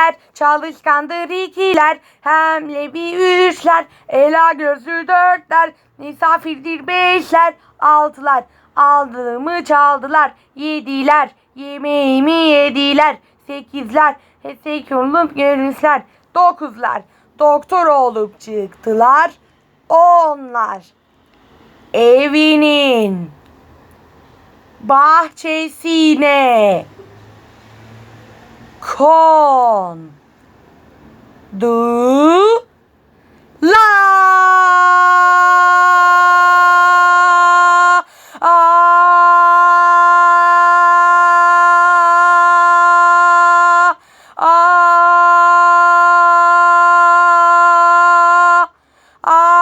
Mini mini birler, çalışkandır ikiler, hemle bir üçler, ela gözlü dörtler, misafirdir beşler, altılar, aldığımı çaldılar, yediler, yemeğimi yediler, sekizler, hesek olup görmüşler, dokuzlar, doktor olup çıktılar, onlar. Evinin bahçesine con do la ah, ah, ah.